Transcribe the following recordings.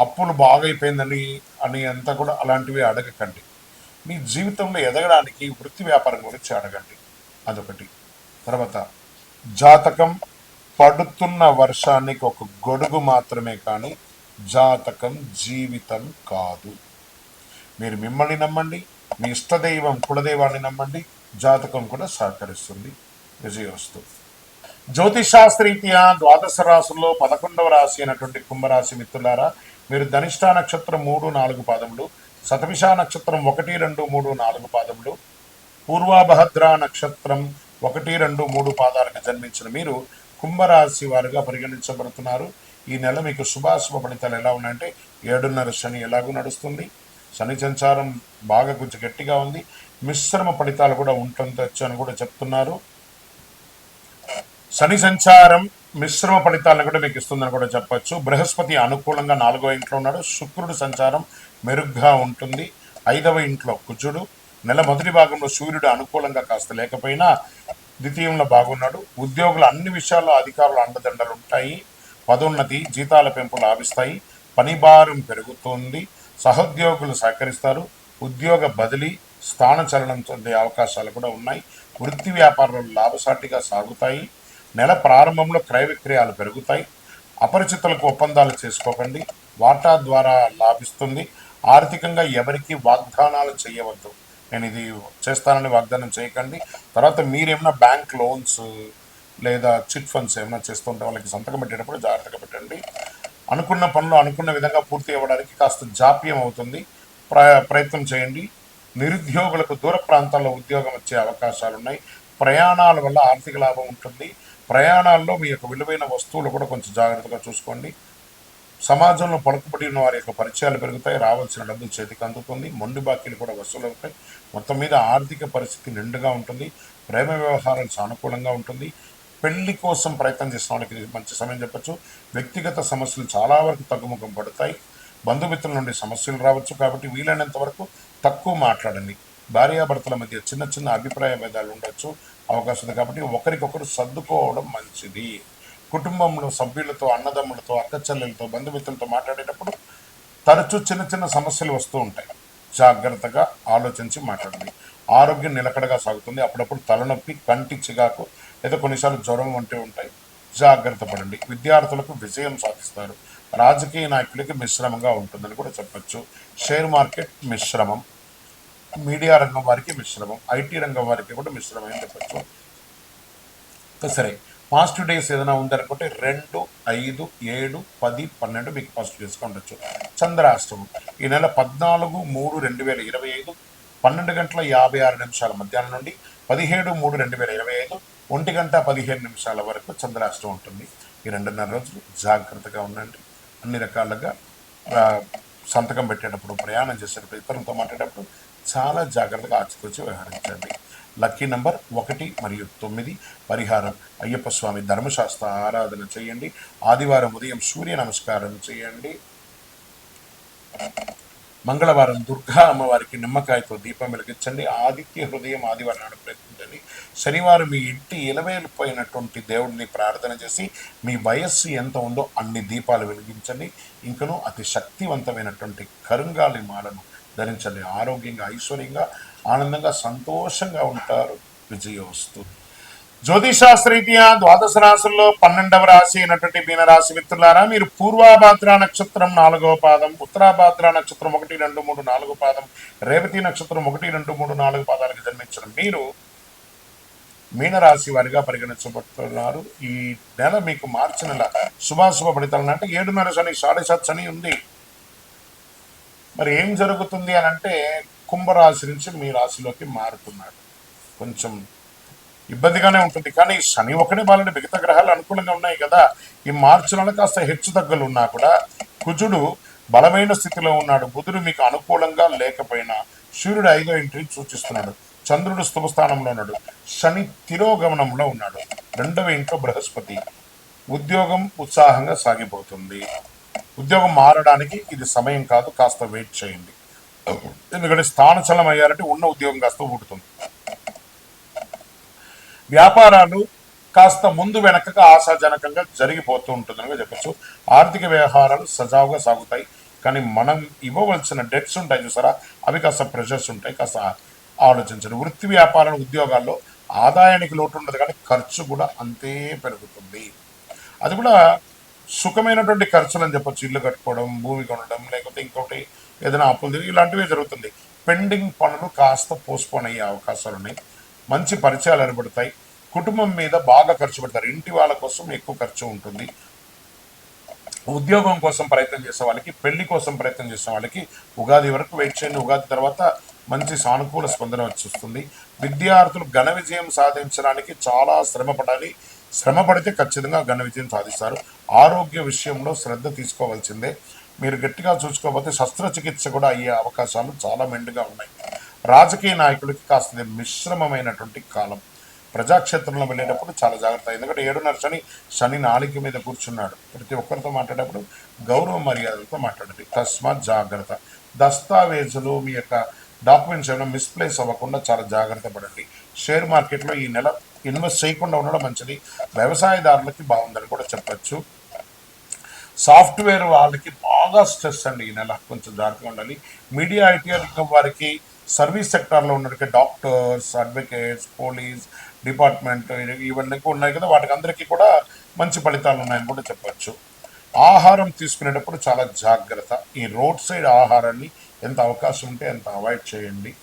అప్పులు బాగైపోయిందని అని అంతా కూడా అలాంటివి అడగకండి. మీ జీవితంలో ఎదగడానికి వృత్తి వ్యాపారం గురించి అడగండి. అదొకటి. తర్వాత జాతకం పడుతున్న వర్షానికి ఒక గొడుగు మాత్రమే కానీ జాతకం జీవితం కాదు. మీరు మిమ్మల్ని నమ్మండి మీ ఇష్టదైవం కులదైవాన్ని నమ్మండి జాతకం కూడా సహకరిస్తుంది. విజయవస్తు. జ్యోతిషాస్త్రీత్యా ద్వాదశ రాశుల్లో పదకొండవ రాశి అయినటువంటి కుంభరాశి మిత్రులారా మీరు ధనిష్ట నక్షత్రం మూడు నాలుగు పాదములు శతభిష నక్షత్రం ఒకటి రెండు మూడు నాలుగు పాదములు పూర్వాభద్ర నక్షత్రం ఒకటి రెండు మూడు పాదాలకు జన్మించిన మీరు కుంభరాశి వారుగా పరిగణించబడుతున్నారు. ఈ నెల మీకు శుభాశుభ ఫలితాలు ఎలా ఉన్నాయంటే ఏడున్నర శని ఎలాగూ నడుస్తుంది. శని సంచారం బాగా కొంచెం గట్టిగా ఉంది. మిశ్రమ ఫలితాలు కూడా ఉంటుండొచ్చు అని కూడా చెప్తున్నారు. శని సంచారం మిశ్రమ ఫలితాలను కూడా మీకు ఇస్తుందని కూడా చెప్పొచ్చు. బృహస్పతి అనుకూలంగా నాలుగో ఇంట్లో ఉన్నాడు. శుక్రుడు సంచారం మెరుగ్గా ఉంటుంది. ఐదవ ఇంట్లో కుజుడు. నెల మొదటి భాగంలో సూర్యుడు అనుకూలంగా కాస్త లేకపోయినా ద్వితీయంలో బాగున్నాడు. ఉద్యోగుల అన్ని విషయాల్లో అధికారులు అండదండలు ఉంటాయి. పదోన్నతి జీతాల పెంపు లాభిస్తాయి పని భారం పెరుగుతుంది. సహోద్యోగులు సహకరిస్తారు. ఉద్యోగ బదిలీ స్థానచలనం చెందే అవకాశాలు కూడా ఉన్నాయి. వృత్తి వ్యాపారాలు లాభసాటిగా సాగుతాయి. నెల ప్రారంభంలో క్రయ విక్రయాలు పెరుగుతాయి. అపరిచితులకు ఒప్పందాలు చేసుకోకండి. వాటా ద్వారా లాభిస్తుంది. ఆర్థికంగా ఎవరికి వాగ్దానాలు చేయవద్దు. నేను ఇది చేస్తానని వాగ్దానం చేయకండి. తర్వాత మీరేమైనా బ్యాంక్ లోన్స్ లేదా చిట్ ఫండ్స్ ఏమైనా చేస్తుంటే వాళ్ళకి సంతకం పెట్టేటప్పుడు జాగ్రత్తగా పెట్టండి. అనుకున్న పనులు అనుకున్న విధంగా పూర్తి అవ్వడానికి కాస్త జాప్యం అవుతుంది. ప్ర ప్రయత్నం చేయండి. నిరుద్యోగులకు దూర ప్రాంతాల్లో ఉద్యోగం వచ్చే అవకాశాలు ఉన్నాయి ప్రయాణాల వల్ల ఆర్థిక లాభం ఉంటుంది. ప్రయాణాల్లో మీ యొక్క విలువైన వస్తువులు కూడా కొంచెం జాగ్రత్తగా చూసుకోండి. సమాజంలో పలుకుబడి ఉన్న వారి యొక్క పరిచయాలు పెరుగుతాయి. రావాల్సిన డబ్బు చేతికి అందుతుంది. మొండి బాకీలు కూడా వసూలు అవుతాయి. మొత్తం మీద ఆర్థిక పరిస్థితి నిండుగా ఉంటుంది. ప్రేమ వ్యవహారాలు సానుకూలంగా ఉంటుంది. పెళ్ళి కోసం ప్రయత్నం చేసిన వాళ్ళకి ఇది మంచి సమయం చెప్పచ్చు. వ్యక్తిగత సమస్యలు చాలా వరకు తగ్గుముఖం పడతాయి. బంధుమిత్రుల నుండి సమస్యలు రావచ్చు. కాబట్టి వీలైనంత వరకు తక్కువ మాట్లాడండి. భార్యాభర్తల మధ్య చిన్న చిన్న అభిప్రాయ భేదాలు ఉండొచ్చు అవకాశం ఉంది కాబట్టి ఒకరికొకరు సర్దుకోవడం మంచిది. కుటుంబంలో సభ్యులతో అన్నదమ్ములతో అక్కచెల్లెలతో బంధుమిత్రులతో మాట్లాడేటప్పుడు తరచూ చిన్న చిన్న సమస్యలు వస్తూ ఉంటాయి. జాగ్రత్తగా ఆలోచించి మాట్లాడండి. ఆరోగ్యం నిలకడగా సాగుతుంది. అప్పుడప్పుడు తలనొప్పి కంటి చిగాకు లేదా కొన్నిసార్లు జ్వరం వంటివి ఉంటాయి. జాగ్రత్త పడండి. విద్యార్థులకు విజయం సాధిస్తారు. రాజకీయ నాయకులకి మిశ్రమంగా ఉంటుందని కూడా చెప్పచ్చు. షేర్ మార్కెట్ మిశ్రమం. మీడియా రంగం వారికి మిశ్రమం ఐటీ రంగం వారికి కూడా మిశ్రమం అని చెప్పొచ్చు. సరే. పాజిటివ్ డేస్ ఏదైనా ఉందనుకుంటే రెండు ఐదు ఏడు పది పన్నెండు మీకు పాజిటివ్ డేస్గా ఉండొచ్చు. చంద్రాష్టమం. ఈ నెల పద్నాలుగు మూడు రెండు వేల ఇరవై ఐదు పన్నెండు గంటల యాభై ఆరు నిమిషాల మధ్యాహ్నం నుండి పదిహేడు మూడు రెండు వేల ఇరవై ఐదు ఒంటి గంట పదిహేను నిమిషాల వరకు చంద్రాష్టం ఉంటుంది. ఈ రెండున్నర రోజులు జాగ్రత్తగా ఉండండి. అన్ని రకాలుగా సంతకం పెట్టేటప్పుడు ప్రయాణం చేసేటప్పుడు ఇతరులతో మాట్లాడేటప్పుడు చాలా జాగ్రత్తగా ఆచితూచి వ్యవహరించండి. లక్కీ నంబర్ ఒకటి మరియు తొమ్మిది. పరిహారం అయ్యప్ప స్వామి ధర్మశాస్త్ర ఆరాధన చేయండి. ఆదివారం ఉదయం సూర్య నమస్కారం చేయండి. మంగళవారం దుర్గా అమ్మవారికి నిమ్మకాయతో దీపం వెలిగించండి. ఆదిత్య హృదయం ఆదివారం నాడు ప్రయత్నించండి. శనివారం మీ ఇంటి ఇలవేలిపోయినటువంటి దేవుడిని ప్రార్థన చేసి మీ వయస్సు ఎంత ఉందో అన్ని దీపాలు వెలిగించండి. ఇంకను అతి శక్తివంతమైనటువంటి కరుంగాలి మాలను ధరించండి. ఆరోగ్యంగా ఐశ్వర్యంగా ఆనందంగా సంతోషంగా ఉంటారు. విజయోస్తు. జ్యోతిషాస్త్రీత్యా ద్వాదశ రాశుల్లో పన్నెండవ రాశి అయినటువంటి మీనరాశి మిత్రులారా మీరు పూర్వాభాద్ర నక్షత్రం నాలుగవ పాదం ఉత్తరాభాద్ర నక్షత్రం ఒకటి రెండు మూడు నాలుగు పాదం రేవతి నక్షత్రం ఒకటి రెండు మూడు నాలుగు పాదాలకు జన్మించిన మీరు మీనరాశి వారిగా పరిగణించబడుతున్నారు. ఈ నెల మీకు మార్చి నెల శుభాశుభ ఫలితాలను అంటే ఏడున్నర శని సాడే సత్ శని ఉంది. మరి ఏం జరుగుతుంది అని అంటే కుంభరాశి నుంచి మీ రాశిలోకి మారుతున్నాడు కొంచెం ఇబ్బందిగానే ఉంటుంది. కానీ శని ఒకటే బాలని మిగతా గ్రహాలు అనుకూలంగా ఉన్నాయి కదా. ఈ మార్చి నెల కాస్త హెచ్చు తగ్గులు ఉన్నా కూడా కుజుడు బలమైన స్థితిలో ఉన్నాడు. బుధుడు మీకు అనుకూలంగా లేకపోయినా సూర్యుడు ఐదో ఇంటిని సూచిస్తున్నాడు. చంద్రుడు స్థుభస్థానంలో ఉన్నాడు. శని తిరోగమనంలో ఉన్నాడు. రెండవ ఇంట్లో బృహస్పతి. ఉద్యోగం ఉత్సాహంగా సాగిపోతుంది. ఉద్యోగం మారడానికి ఇది సమయం కాదు కాస్త వెయిట్ చేయండి. ఎందుకంటే స్థానచలం అయ్యారంటే ఉన్న ఉద్యోగం కాస్త ఊడుతుంది. వ్యాపారాలు కాస్త ముందు వెనకగా ఆశాజనకంగా జరిగిపోతూ ఉంటుందని చెప్పచ్చు. ఆర్థిక వ్యవహారాలు సజావుగా సాగుతాయి. కానీ మనం ఇవ్వవలసిన డెట్స్ ఉంటాయి చూసారా? అవి కాస్త ప్రెషర్స్ ఉంటాయి. కాస్త ఆలోచించండి. వృత్తి వ్యాపారాల ఉద్యోగాల్లో ఆదాయానికి లోటు ఉండదు. కానీ ఖర్చు కూడా అంతే పెరుగుతుంది. అది కూడా సుఖమైనటువంటి ఖర్చులు అని చెప్పొచ్చు. ఇల్లు కట్టుకోవడం భూమి కొనడం లేకపోతే ఇంకోటి ఏదైనా అప్పులు తిరిగి ఇలాంటివే జరుగుతుంది. పెండింగ్ పనులు కాస్త పోస్ట్పోన్ అయ్యే అవకాశాలు ఉన్నాయి. మంచి పరిచయాలు ఏర్పడతాయి. కుటుంబం మీద బాగా ఖర్చు పెడతారు. ఇంటి వాళ్ళ కోసం ఎక్కువ ఖర్చు ఉంటుంది. ఉద్యోగం కోసం ప్రయత్నం చేసే వాళ్ళకి పెళ్ళి కోసం ప్రయత్నం చేసే వాళ్ళకి ఉగాది వరకు వెయిట్ చేయండి. ఉగాది తర్వాత మంచి సానుకూల స్పందన వచ్చేస్తుంది విద్యార్థులు ఘన విజయం సాధించడానికి చాలా శ్రమ పడాలి శ్రమ పడితే ఖచ్చితంగా ఘన విజయం సాధిస్తారు. ఆరోగ్య విషయంలో శ్రద్ధ తీసుకోవాల్సిందే. మీరు గట్టిగా చూసుకోకపోతే శస్త్రచికిత్స కూడా అయ్యే అవకాశాలు చాలా మెండుగా ఉన్నాయి. రాజకీయ నాయకులకి కాస్త మిశ్రమమైనటువంటి కాలం. ప్రజాక్షేత్రంలో వెళ్ళేటప్పుడు చాలా జాగ్రత్త. ఎందుకంటే ఏడున్నర శని శని నాలుక మీద కూర్చున్నాడు. ప్రతి ఒక్కరితో మాట్లాడేటప్పుడు గౌరవ మర్యాదలతో మాట్లాడండి తస్మాత్ జాగ్రత్త. దస్తావేజులు మీ యొక్క డాక్యుమెంట్స్ ఏమైనా మిస్ప్లేస్ అవ్వకుండా చాలా జాగ్రత్త పడండి. షేర్ మార్కెట్లో ఈ నెల ఇన్వెస్ట్ చేయకుండా ఉండడం మంచిది. వ్యవసాయదారులకి బాగుందని కూడా చెప్పచ్చు. సాఫ్ట్వేర్ వాళ్ళకి బాగా స్ట్రెస్ అండి ఈ నెల. కొంచెం జాగ్రత్తగా ఉండాలి. మీడియా ఐటీ రంగం వారికి సర్వీస్ సెక్టార్లో ఉన్నటువంటి డాక్టర్స్ అడ్వకేట్స్ పోలీస్ డిపార్ట్మెంట్ ఇవన్నీ కూడా ఉన్నాయి కదా. వాటికి అందరికీ కూడా మంచి ఫలితాలు ఉన్నాయని కూడా చెప్పచ్చు. ఆహారం తీసుకునేటప్పుడు చాలా జాగ్రత్త. ఈ రోడ్ సైడ్ ఆహారాన్ని ఎంత అవకాశం ఉంటే అంత అవాయిడ్ చేయండి.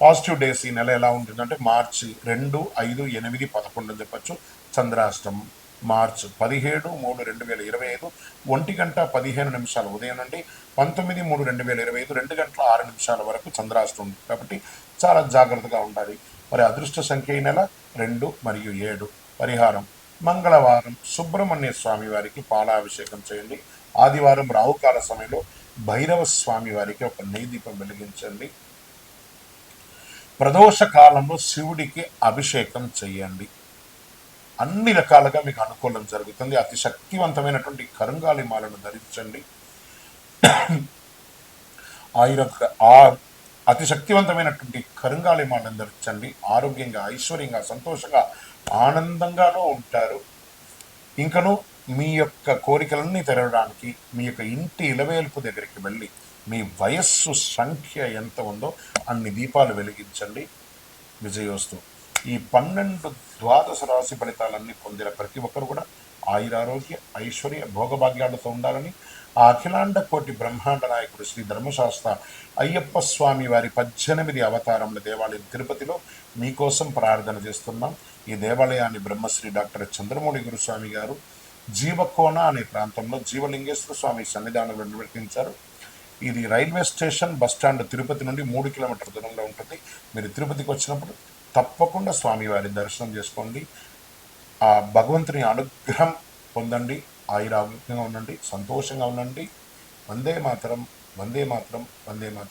పాజిటివ్ డేస్ ఈ నెల ఎలా ఉంటుందంటే మార్చి రెండు ఐదు ఎనిమిది పదకొండు అని చెప్పచ్చు. చంద్రాష్టమం మార్చ్ పదిహేడు మూడు రెండు వేల ఇరవై ఐదు. ఒంటి గంట పదిహేను నిమిషాల ఉదయం నుండి పంతొమ్మిది మూడు రెండు వేల ఇరవై ఐదు రెండు గంటల ఆరు నిమిషాల వరకు చంద్రాష్టం ఉంది. కాబట్టి చాలా జాగ్రత్తగా ఉండాలి. మరి అదృష్ట సంఖ్య ఈ నెల రెండు మరియు ఏడు. పరిహారం. మంగళవారం సుబ్రహ్మణ్య స్వామి వారికి పాలాభిషేకం చేయండి. ఆదివారం రావుకాల సమయంలో భైరవ స్వామి వారికి ఒక నెయ్యి దీపం వెలిగించండి. ప్రదోష కాలంలో శివుడికి అభిషేకం చేయండి అన్ని రకాలుగా మీకు అనుకూలం జరుగుతుంది. అతి శక్తివంతమైనటువంటి కరుంగాలి మాలను ధరించండి. ఆయుర ఆ అతి శక్తివంతమైనటువంటి కరుంగాలి మాలను ధరించండి. ఆరోగ్యంగా ఐశ్వర్యంగా సంతోషంగా ఆనందంగానూ ఉంటారు. ఇంకను మీ యొక్క కోరికలన్నీ తెరవడానికి మీ యొక్క ఇంటి ఇలవేల్పు దగ్గరికి వెళ్ళి మీ వయస్సు సంఖ్య ఎంత ఉందో అన్ని దీపాలు వెలిగించండి. విజయోస్తు. ఈ పన్నెండు ద్వాదశ రాశి ఫలితాలన్నీ పొందిన ప్రతి ఒక్కరు కూడా ఆయురారోగ్య ఐశ్వర్య భోగభాగ్యాలతో ఉండాలని ఆ అఖిలాండ కోటి బ్రహ్మాండ నాయకుడు శ్రీ ధర్మశాస్త్ర అయ్యప్ప స్వామి వారి పద్దెనిమిది అవతారముల దేవాలయం తిరుపతిలో మీకోసం ప్రార్థన చేస్తున్నాం. ఈ దేవాలయాన్ని బ్రహ్మశ్రీ డాక్టర్ చంద్రమౌళి గురుస్వామి గారు జీవకోన అనే ప్రాంతంలో జీవలింగేశ్వర స్వామి సన్నిధానంలో నిర్వర్తించారు ఇది railway station bus stand Tirupati నుండి మూడు కిలోమీటర్ల దూరంలో ఉంటుంది. మీరు తిరుపతికి వచ్చినప్పుడు తప్పకుండా స్వామివారి దర్శనం చేసుకోండి. ఆ భగవంతుని అనుగ్రహం పొందండి. ఆయురారోగ్యంగా ఉండండి. సంతోషంగా ఉండండి. వందే మాత్రం వందే మాత్రం వందే మాత్రం.